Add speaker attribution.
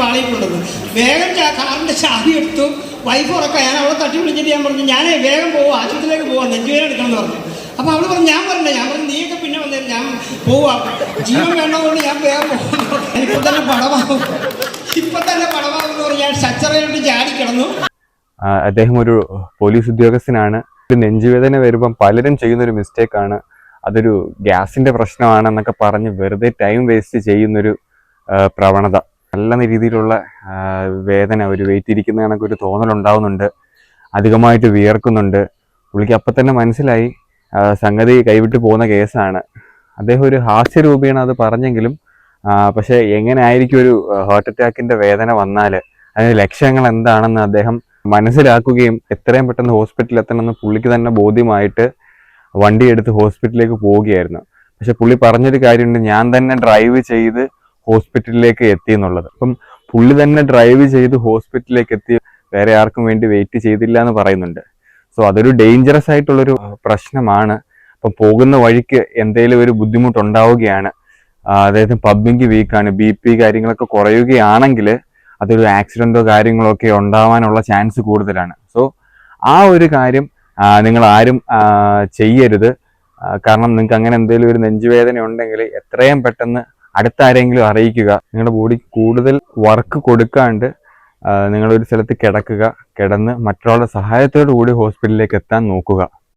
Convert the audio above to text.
Speaker 1: പാളിയിട്ടുള്ളത് വേഗം കാറിന്റെ ചാതി എടുത്തു. വൈഫ് ഉറക്കം ഞാൻ അവളെ തട്ടി വിളിച്ചിട്ട് ഞാൻ പറഞ്ഞു ഞാനേ വേഗം പോകും ആശുപത്രിയിലേക്ക് പോവാം നെഞ്ചുവേദന എടുക്കണം എന്ന് പറഞ്ഞു. അപ്പൊ അവൾ പറഞ്ഞു ഞാൻ പറഞ്ഞ ഞാൻ പറഞ്ഞു നീയൊക്കെ പിന്നെ വന്നേ ഞാൻ പോവാം. ജീവൻ വേണ്ടതുകൊണ്ട് ഞാൻ വേഗം പോകാം എനിക്ക് തന്നെ പടമാകും ഇപ്പൊ തന്നെ പടമാകും ഞാൻ സച്ചറയിട്ട് ചാടി കിടന്നു.
Speaker 2: അദ്ദേഹം ഒരു പോലീസ് ഉദ്യോഗസ്ഥനാണ്. നെഞ്ചുവേദന വരുമ്പം പലരും ചെയ്യുന്ന ഒരു മിസ്റ്റേക്ക് ആണ് അതൊരു ഗ്യാസിന്റെ പ്രശ്നമാണെന്നൊക്കെ പറഞ്ഞ് വെറുതെ ടൈം വേസ്റ്റ് ചെയ്യുന്നൊരു പ്രവണത. നല്ല രീതിയിലുള്ള വേദന ഒരു വെയിറ്റ് ഇരിക്കുന്ന ഒരു തോന്നലുണ്ടാവുന്നുണ്ട് അധികമായിട്ട് വിയർക്കുന്നുണ്ട്. പുള്ളിക്ക് അപ്പം തന്നെ മനസ്സിലായി സംഗതി കൈവിട്ട് പോകുന്ന കേസാണ്. അദ്ദേഹം ഒരു ഹാസ്യരൂപിയാണ് അത് പറഞ്ഞെങ്കിലും പക്ഷേ എങ്ങനെ ആയിരിക്കും ഒരു ഹാർട്ട് അറ്റാക്കിന്റെ വേദന വന്നാൽ അതിന്റെ ലക്ഷ്യങ്ങൾ എന്താണെന്ന് അദ്ദേഹം മനസ്സിലാക്കുകയും എത്രയും പെട്ടെന്ന് ഹോസ്പിറ്റലിൽ എത്തണമെന്ന് പുള്ളിക്ക് തന്നെ ബോധ്യമായിട്ട് വണ്ടി എടുത്ത് ഹോസ്പിറ്റലിലേക്ക് പോവുകയായിരുന്നു. പക്ഷെ പുള്ളി പറഞ്ഞൊരു കാര്യമുണ്ട് ഞാൻ തന്നെ ഡ്രൈവ് ചെയ്ത് ഹോസ്പിറ്റലിലേക്ക് എത്തി എന്നുള്ളത്. അപ്പം പുള്ളി തന്നെ ഡ്രൈവ് ചെയ്ത് ഹോസ്പിറ്റലിലേക്ക് എത്തി വേറെ ആർക്കും വേണ്ടി വെയിറ്റ് ചെയ്തില്ല എന്ന് പറയുന്നുണ്ട്. സോ അതൊരു ഡേഞ്ചറസ് ആയിട്ടുള്ളൊരു പ്രശ്നമാണ്. അപ്പം പോകുന്ന വഴിക്ക് എന്തെങ്കിലും ഒരു ബുദ്ധിമുട്ടുണ്ടാവുകയാണ്. അതായത് പബ്ലിങ് വീക്കാണ് ബി പി കാര്യങ്ങളൊക്കെ കുറയുകയാണെങ്കിൽ അതൊരു ആക്സിഡന്റോ കാര്യങ്ങളോ ഒക്കെ ഉണ്ടാവാനുള്ള ചാൻസ് കൂടുതലാണ്. സോ ആ ഒരു കാര്യം നിങ്ങൾ ആരും ചെയ്യരുത്. കാരണം നിങ്ങൾക്ക് അങ്ങനെ എന്തെങ്കിലും ഒരു നെഞ്ചുവേദന ഉണ്ടെങ്കിൽ എത്രയും പെട്ടെന്ന് അടുത്ത ആരെങ്കിലും അറിയിക്കുക. നിങ്ങളുടെ ബോഡി കൂടുതൽ വർക്ക് കൊടുക്കാണ്ട് നിങ്ങളൊരു സ്ഥലത്ത് കിടക്കുക. കിടന്ന് മറ്റൊരാളുടെ സഹായത്തോടു കൂടി ഹോസ്പിറ്റലിലേക്ക് എത്താൻ നോക്കുക.